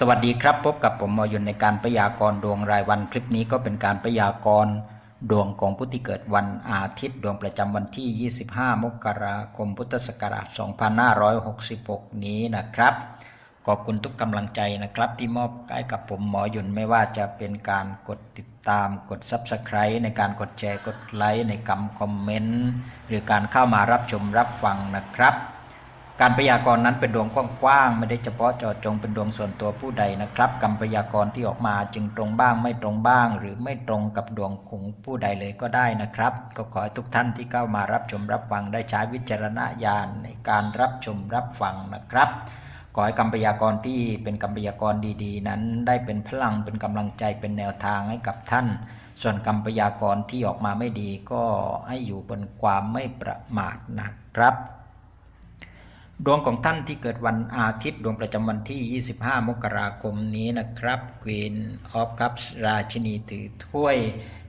สวัสดีครับ พบกับผมมอยุนในการพยากรณ์ดวงรายวันคลิปนี้ก็เป็นการพยากรณ์ดวงของผู้ที่เกิดวันอาทิตย์ดวงประจำวันที่ 25 มกราคมพุทธศักราช 2566 นี้นะครับ ขอบคุณทุกกำลังใจนะครับ ที่มอบให้กับผมหมอยุนไม่ว่าจะเป็นการกดติดตามกด Subscribe ในการกดแชร์กดไลค์ในคำคอมเมนต์หรือการเข้ามารับชมรับฟังนะครับ การพยากรณ์นั้นเป็นดวงกว้างๆไม่ได้เฉพาะเจาะจงเป็นดวงส่วนตัวผู้ใดนะครับคำพยากรณ์ที่ออกมาจึงตรงบ้างไม่ตรงบ้าง หรือไม่ตรงกับดวงของผู้ใดเลยก็ได้นะครับ ก็ขอให้ทุกท่านที่เข้ามารับชมรับฟังได้ใช้วิจารณญาณในการรับชมรับฟังนะครับขอให้คำพยากรณ์ที่เป็นคำพยากรณ์ดีๆ นั้น ได้เป็นพลังเป็นกำลังใจเป็นแนวทางให้กับท่าน ส่วนคำพยากรณ์ที่ออกมาไม่ดีก็ให้อยู่บนความไม่ประมาทนะครับ ดวงของท่านที่เกิดวันอาทิตย์ดวงประจำวันที่ 25 มกราคมนี้นะครับ Queen of Cups ราชินีถือถ้วย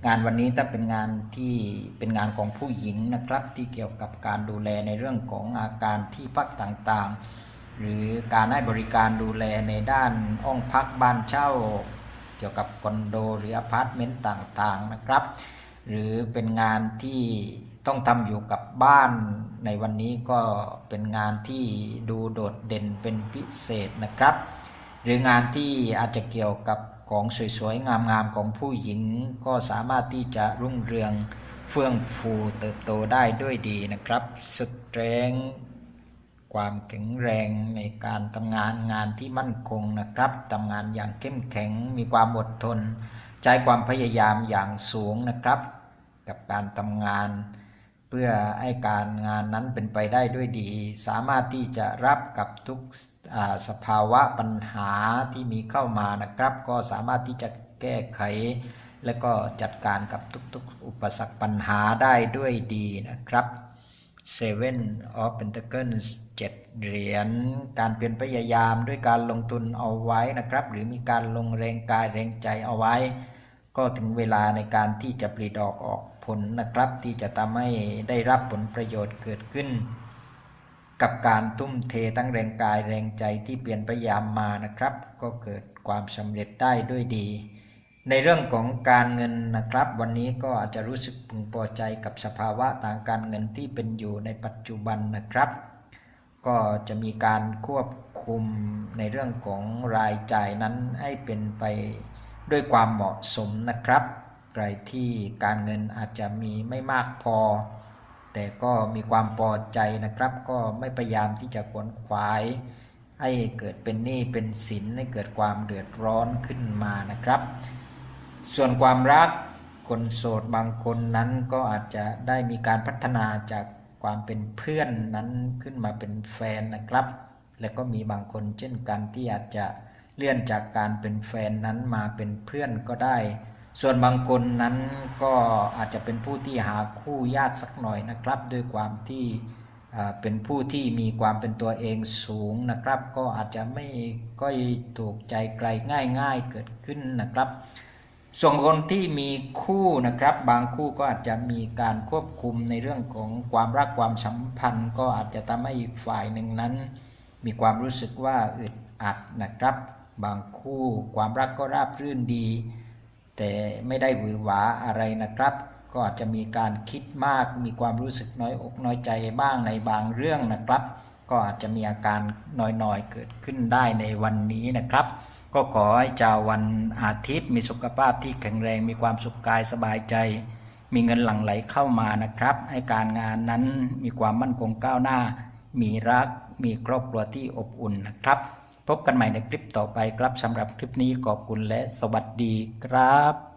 งานวันนี้ถ้าเป็นงานที่เป็นงานของผู้หญิงนะครับ ที่เกี่ยวกับการดูแลในเรื่องของอาการที่พักต่างๆ หรือการให้บริการดูแลในด้านห้องพักบ้านเช่า เกี่ยวกับคอนโดหรืออพาร์ตเมนต์ต่างๆนะครับ หรือเป็นงานที่ต้องทำอยู่กับบ้านในวันนี้ก็เป็นงานที่ดูโดดเด่นเป็นพิเศษนะครับ หรืองานที่อาจจะเกี่ยวกับของสวยๆ งามๆ ของผู้หญิงก็สามารถที่จะรุ่งเรืองเฟื่องฟูเติบโตได้ด้วยดีนะครับสเตรงความแข็งแรงในการทำงานงานที่มั่นคงนะครับทำงานอย่างเข้มแข็งมีความอดทนใจความพยายามอย่างสูงนะครับ กับการทำงาน เพื่อให้การงานนั้นเป็นไปได้ด้วยดี สามารถที่จะรับกับทุกสภาวะปัญหาที่มีเข้ามานะครับ ก็สามารถที่จะแก้ไข และก็จัดการกับทุกๆ อุปสรรคปัญหาได้ด้วยดีนะครับ Seven of Pentacles 7เหรียญการเปลี่ยนพยายามด้วยการลงทุนเอาไว้นะครับ หรือมีการลงแรงกายแรงใจเอาไว้ ก็ถึงเวลาในการที่จะปลีดอกออก ผลนะครับที่จะทำให้ได้รับผลประโยชน์เกิดขึ้น กับการทุ่มเททั้งแรงกายแรงใจที่เปลี่ยนพยายามมานะครับ ก็เกิดความสำเร็จได้ด้วยดี ในเรื่องของการเงินนะครับ วันนี้ก็อาจจะรู้สึกพึงพอใจกับสภาวะทางการเงินที่เป็นอยู่ในปัจจุบันนะครับ ก็จะมีการควบคุมในเรื่องของรายจ่ายนั้นให้เป็นไปด้วยความเหมาะสมนะครับ ใครที่การเงินอาจจะมีไม่มากพอ แต่ก็มีความพอใจนะครับ ก็ไม่พยายามที่จะขวนขวาย ให้เกิดเป็นหนี้เป็นสินให้เกิดความเดือดร้อนขึ้นมานะครับ ส่วนความรักคนโสดบางคนนั้นก็อาจจะได้มีการพัฒนาจากความเป็นเพื่อนนั้นขึ้นมาเป็นแฟนนะครับ และก็มีบางคนเช่นกันที่อาจจะเลื่อนจากการเป็นแฟนนั้นมาเป็นเพื่อนก็ได้ ส่วนบางคนนั้นก็อาจจะเป็นผู้ที่หาคู่ยากสักหน่อยนะครับ ด้วยความที่เป็นผู้ที่มีความเป็นตัวเองสูงนะครับ ก็อาจจะไม่ก้อยถูกใจใครง่าย ๆเกิดขึ้นนะครับ ส่วนคนที่มีคู่นะครับ บางคู่ก็อาจจะมีการควบคุมในเรื่องของความรักความสัมพันธ์ ก็อาจจะทำให้อีกฝ่ายหนึ่งนั้น มีความรู้สึกว่าอึดอัดนะครับ บางคู่ความรักก็ราบรื่นดี แต่ไม่ได้หวือหวาอะไรนะครับ ก็อาจจะมีการคิดมาก มีความรู้สึกน้อยอกน้อยใจบ้างในบางเรื่องนะครับ ก็อาจจะมีอาการน้อยๆเกิดขึ้นได้ในวันนี้นะครับ ก็ขอให้ชาววันอาทิตย์มีสุขภาพที่แข็งแรง มีความสุขกายสบายใจ มีเงินหลั่งไหลเข้ามานะครับ ให้การงานนั้นมีความมั่นคงก้าวหน้า มีรัก มีครอบครัวที่อบอุ่นนะครับ พบกันใหม่ในคลิปต่อไปครับสำหรับคลิปนี้ขอบคุณและสวัสดีครับ